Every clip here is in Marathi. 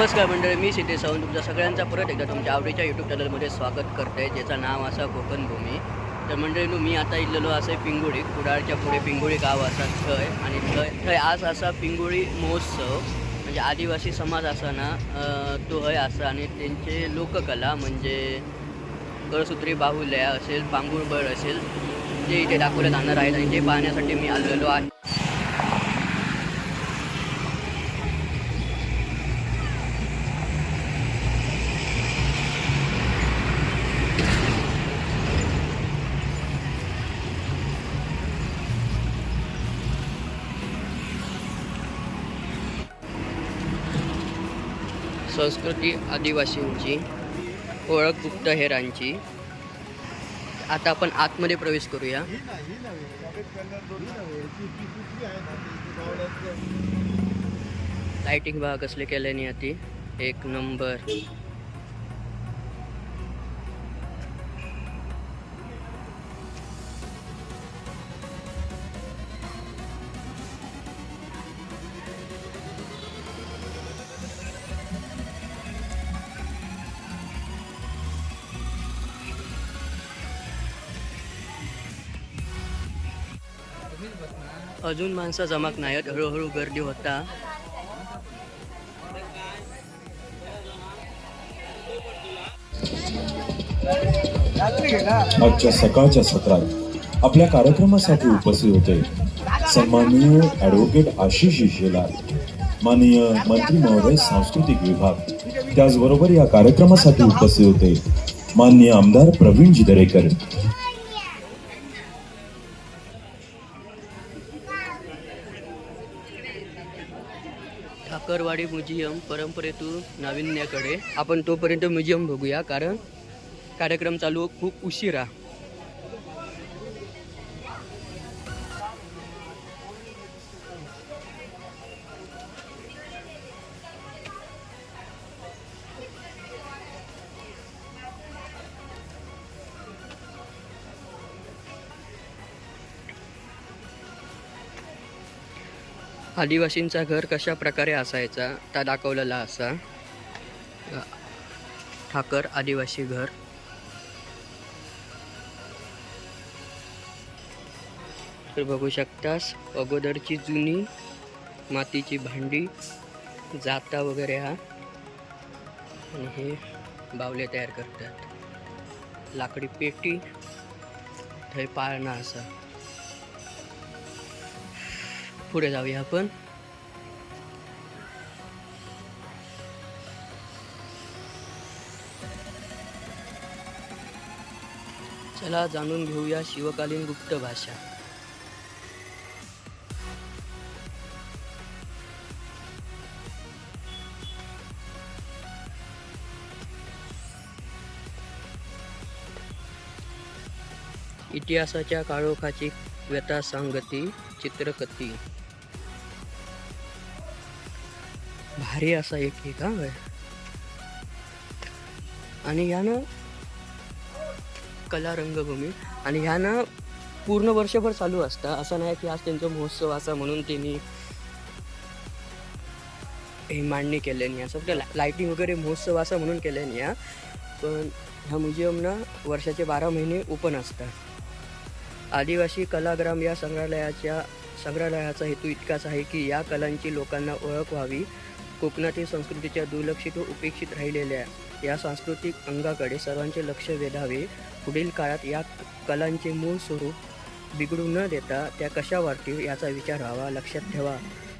नमस्कार मंडळी मी सिद्धे सावंत. तुमच्या सगळ्यांचा परत एकदा तुमच्या आवडीच्या यूट्यूब चॅनलमध्ये स्वागत करते ज्याचं नाव असा कोकण भूमी. तर मंडळी मी आता इल्लेलो असे पिंगुळी कुडाळच्या पुढे पिंगुळी गाव असा थंय आणि थंय थंय आज असा पिंगुळी महोत्सव म्हणजे आदिवासी समाज असा ना तो हय असा. आणि त्यांचे लोककला म्हणजे कळसूत्री बाहुल्या असेल पांगुळबळ असेल जे इथे दाखवले जाणार आहेत. आणि ते पाहण्यासाठी मी आलेलो आहे. संस्कृती आदिवासींची ओळख गुप्तहेरांची. आता आपण आतमध्ये प्रवेश करूया. लाइटिंग भाग असले केल्याने आधी एक नंबर अजून माणसं जमाक नाहीत. हळूहळू गर्दी होता. आजच्या सकाळच्या सत्रात आपल्या कार्यक्रमासाठी उपस्थित होते सन्माननीय ॲडव्होकेट आशिष शेलार माननीय मंत्री महोदय सांस्कृतिक विभाग. त्याचबरोबर या कार्यक्रमासाठी उपस्थित होते माननीय आमदार प्रवीण जिदरेकर ठाकरवाडी म्युझियम परंपरेतून नाविन्याकडे आपण तोपर्यंत म्युझियम बघूया कारण कार्यक्रम चालू खूप उशिरा. आदिवासींचा घर कशा प्रकारे असायचा त्या दाखवलेला असा. ठाकर आदिवासी घर. तर बघू शकतास अगोदरची जुनी मातीची भांडी जाता वगैरे हा. आणि हे बावले तयार करतात. लाकडी पेटी थंय पाळणा असा. पुढे जाऊया आपण. चला जाणून घेऊया शिवकालीन गुप्त भाषा. इतिहासाच्या काळोखाची व्यथा सांगती चित्रकथी. भारी असा एक ठिकाण आहे आणि ह्यानं कला रंगभूमी. आणि ह्यानं पूर्ण वर्षभर चालू असतं. असं नाही की आज त्यांचा महोत्सव असा म्हणून त्यांनी हे मांडणी केल्यानी असं फक्त लाईटिंग वगैरे महोत्सव असं म्हणून केल्यानी हा. पण ह्या म्युझियमनं वर्षाचे बारा महिने ओपन असतात. आदिवासी कलाग्राम या संग्रहालयाच्या संग्रहालयाचा हेतू इतकाच आहे की या कलांची लोकांना ओळख व्हावी. कोकणातील संस्कृतीच्या दुर्लक्षित व उपेक्षित राहिलेल्या या सांस्कृतिक अंगाकडे सर्वांचे लक्ष वेधावे. पुढील काळात या कलांचे मूळ स्वरूप बिघडू न देता त्या कशा वाढतील याचा विचार व्हावा लक्षात ठेवा.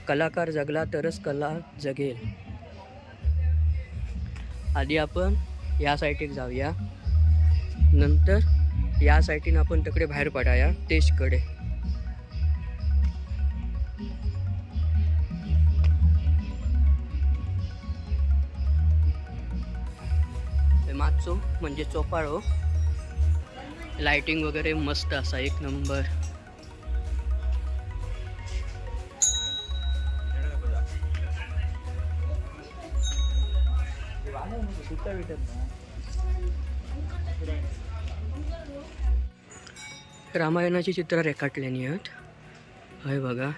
कलाकार जगला तरच कला जगेल. आधी आपण या साईटीक जाऊया. नंतर या साईटीनं आपण तिकडे बाहेर पडाया तेजकडे असो म्हणजे चोपाळो हो. लाइटिंग वगैरे मस्त असा एक नंबर रामायणाची चित्र रेखाटलेली आहेत. हय बघा.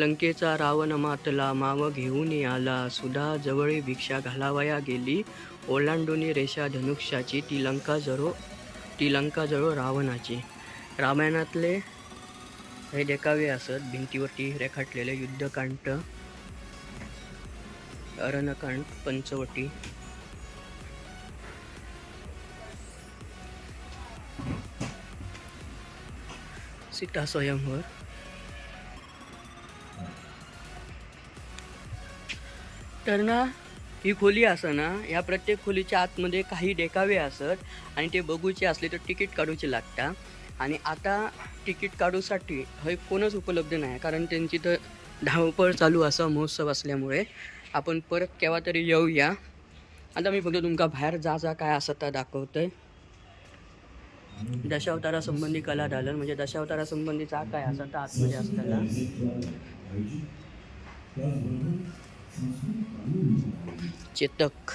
लंकेचा रावण मातला माव घेऊन आला सुधा जवळी भिक्षा घालावया गेली. ओलांडूनी रेषा धनुष्याची ती लंका जरो ती लंका जरो रावणाची. रामायणातले हे देखावे असत. भिंतीवरती रेखाटलेले युद्धकांड अरणकांड पंचवटी. सीता स्वयंवर तर ना ही खोली असं ना ह्या प्रत्येक खोलीच्या आतमध्ये काही डेकावे असत आणि ते बघूचे असले तर तिकीट काढूचे लागता आणि आता तिकीट काढूसाठी हे कोणच उपलब्ध नाही कारण त्यांची तर धावपळ चालू असा महोत्सव असल्यामुळे आपण परत केव्हा तरी येऊया. आता मी फक्त तुमका बाहेर जा जा काय असं तर दाखवतोय. दशावतारासंबंधी कला दालन म्हणजे दशावतारासंबंधीचा काय असं तर आतमध्ये असताना. चेतक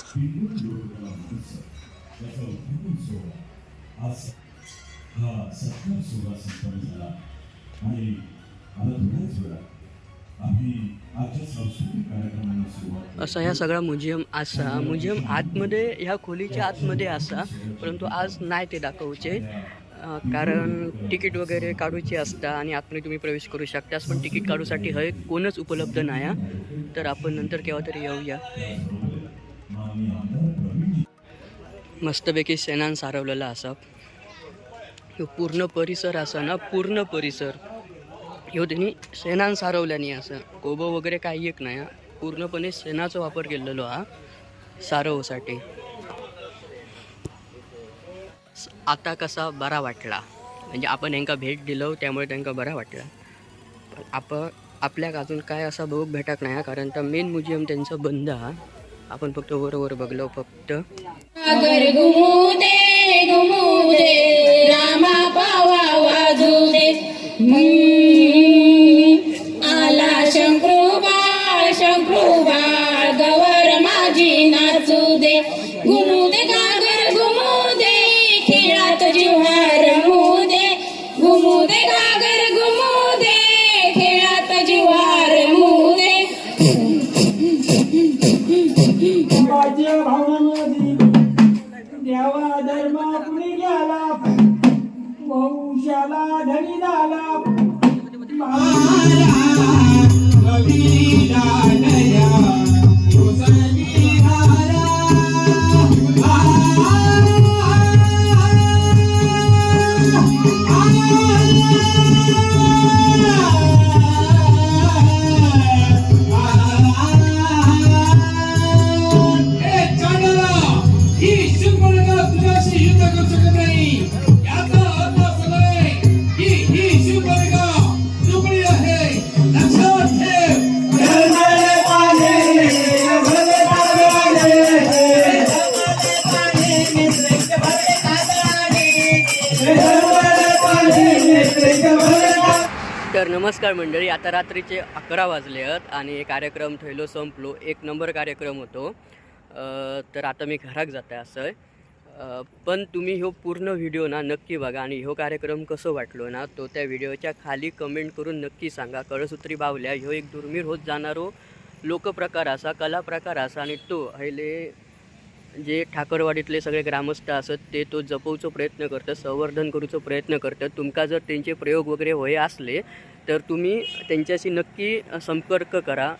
हा सत्कार सोहळा संपन्न झाला आणि आता थोड्याच वेळात आम्ही आजच्या सांस्कृतिक सुरुवात असा ह्या सगळा म्युझियम असा. म्युझियम आतमध्ये ह्या खोलीच्या आतमध्ये असा. परंतु आज नाही ते दाखवचे. कारण तिकीट वगैरे काढूची असता आणि आतमध्ये तुम्ही प्रवेश करू शकतास पण तिकीट काढूसाठी हय कोणच उपलब्ध नाही तर आपण नंतर केव्हा तरी येऊया. मस्तपैकी शेणान सारवलेला असा. ह्यो पूर्ण परिसर असा ना पूर्ण परिसर. ह्यो त्यांनी शेणान सारवल्याने असं. कोबो वगैरे काही एक नाही हा. पूर्णपणे शेणाचा वापर केलेलो हा सारवसाठी. आता कसा बरा वाटला? म्हणजे आपण यांका भेट दिलो त्यामुळे त्यांना बरा वाटला. पण आपण आपल्याक अजून काय असा बघूक भेटत नाही हा. कारण तर मेन म्युझियम त्यांचं बंद हा. आपण फक्त वरवर बघलो फक्त. रामा पावा वाजू दे. धर्म कुणी गेला वंशाला धनी झाला तर नमस्कार मंडळी. आता रात्रीचे अकरा वाजले आहेत आणि कार्यक्रम थैलो संपलो. एक नंबर कार्यक्रम होतो. तर आता मी घरात जात आहे असं. पण तुम्ही ह्यो पूर्ण व्हिडिओ ना नक्की बघा आणि ह्यो कार्यक्रम कसं वाटलो ना तो त्या व्हिडिओच्या खाली कमेंट करून नक्की सांगा. कळसूत्री बावल्या ह्यो एक दुर्मिळ होत जाणारो लोकप्रकार असा कला प्रकार असा आणि तो अहिले जे ठाकरवाडीतले सगळे ग्रामस्थ असत ते तो जपवचो प्रयत्न करतात संवर्धन करूचो प्रयत्न करतात. तुमका जर त्यांचे प्रयोग वगैरे होय असले तर तुम्ही त्यांच्याशी नक्की संपर्क करा.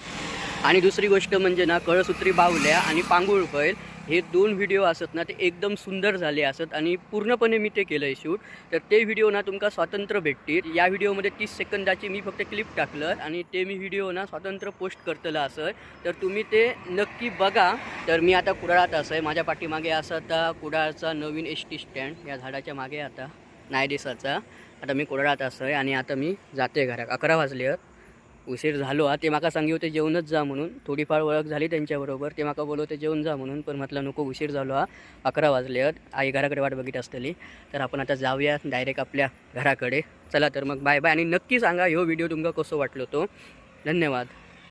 आणि दुसरी गोष्ट म्हणजे ना कळसूत्री बावल्या आणि पांगुळ बैल हे दोन व्हिडिओ असत ना ते एकदम सुंदर झाले असत आणि पूर्णपणे मी ते केलं आहे शूट तर ते व्हिडिओ ना तुमका स्वातंत्र्य भेटतील. या व्हिडिओमध्ये तीस सेकंदाची मी फक्त क्लिप टाकलं आणि ते मी व्हिडिओ ना स्वातंत्र्य पोस्ट करतलं असं. तर तुम्ही ते नक्की बघा. तर मी आता कुडाळात असं आहे माझ्या पाठीमागे असं आता कुडाळचा नवीन एस टी स्टँड या झाडाच्या मागे आता नाही दिसाचा आता मी कुडाळात असं आहे आणि आता मी जाते घरात. अकरा वाजले आहेत. उशीर झालो हा ते माका सांगी होते जेवणच जा म्हणून. थोडीफार ओळख झाली त्यांच्याबरोबर. ते माका बोलवते जेवण जा म्हणून पण म्हटलं नको उशीर झालो हा. अकरा वाजले आहेत आई घराकडे वाट बघित असतली. तर आपण आता जाऊया डायरेक्ट आपल्या घराकडे. चला तर मग बाय बाय आणि नक्की सांगा ह्यो व्हिडिओ तुमका कसं वाटलो तो. धन्यवाद.